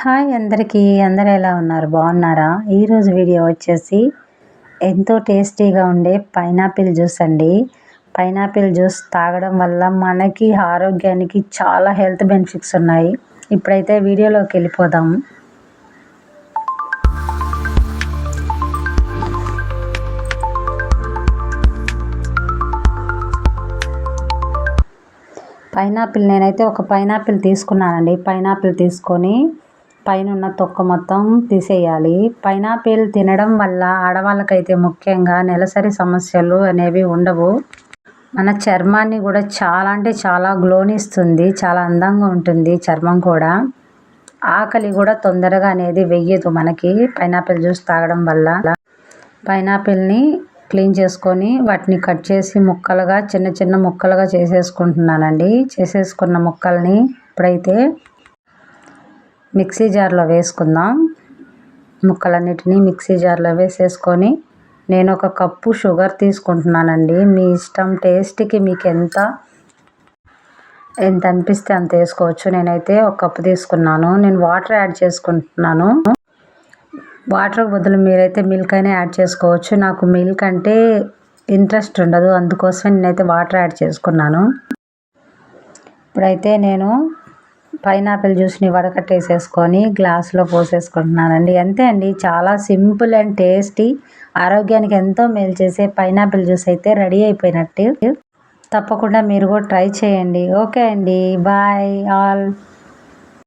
Hi అందరికీ అందరు ఎలా ఉన్నారు? బాగున్నారా? ఈరోజు వీడియో వచ్చేసి ఎంతో టేస్టీగా ఉండే పైనాపిల్ జ్యూస్ అండి. పైనాపిల్ జ్యూస్ తాగడం వల్ల మనకి ఆరోగ్యానికి చాలా హెల్త్ బెనిఫిట్స్ ఉన్నాయి. ఇప్పుడైతే వీడియోలోకి వెళ్ళిపోదాం. పైనాపిల్ నేనైతే ఒక పైనాపిల్ తీసుకున్నానండి. పైనాపిల్ తీసుకొని పైన ఉన్న తొక్క మొత్తం తీసేయాలి. పైనాపిల్ తినడం వల్ల ఆడవాళ్ళకైతే ముఖ్యంగా నెలసరి సమస్యలు అనేవి ఉండవు. మన చర్మాన్ని కూడా చాలా అంటే చాలా గ్లోనిస్తుంది చాలా అందంగా ఉంటుంది చర్మం కూడా. ఆకలి కూడా తొందరగా అనేది వెయ్యదు మనకి పైనాపిల్ జ్యూస్ తాగడం వల్ల. పైనాపిల్ని క్లీన్ చేసుకొని వాటిని కట్ చేసి ముక్కలుగా చిన్న చిన్న ముక్కలుగా చేసేసుకుంటున్నానండి. చేసేసుకున్న ముక్కల్ని ఇప్పుడైతే మిక్సీ జార్లో వేసుకుందాం. ముక్కలన్నిటినీ మిక్సీ జార్లో వేసేసుకొని నేను ఒక కప్పు షుగర్ తీసుకుంటున్నానండి. మీ ఇష్టం టేస్ట్కి మీకు ఎంత ఎంత అనిపిస్తే అంత వేసుకోవచ్చు. నేనైతే ఒక కప్పు తీసుకున్నాను. నేను వాటర్ యాడ్ చేసుకుంటున్నాను. వాటర్ బదులు మీరైతే మిల్క్ అయినా యాడ్ చేసుకోవచ్చు. నాకు మిల్క్ అంటే ఇంట్రెస్ట్ ఉండదు. అందుకోసం నేనైతే వాటర్ యాడ్ చేసుకున్నాను. ఇప్పుడైతే నేను పైనాపిల్ జ్యూస్ని వడకట్టేసేసుకొని గ్లాస్లో పోసేసుకుంటున్నానండి. అంతే అండి చాలా సింపుల్ అండ్ టేస్టీ ఆరోగ్యానికి ఎంతో మేలు చేసే పైనాపిల్ జ్యూస్ అయితే రెడీ అయిపోయినట్టు. తప్పకుండా మీరు కూడా ట్రై చేయండి. ఓకే అండి బాయ్ ఆల్.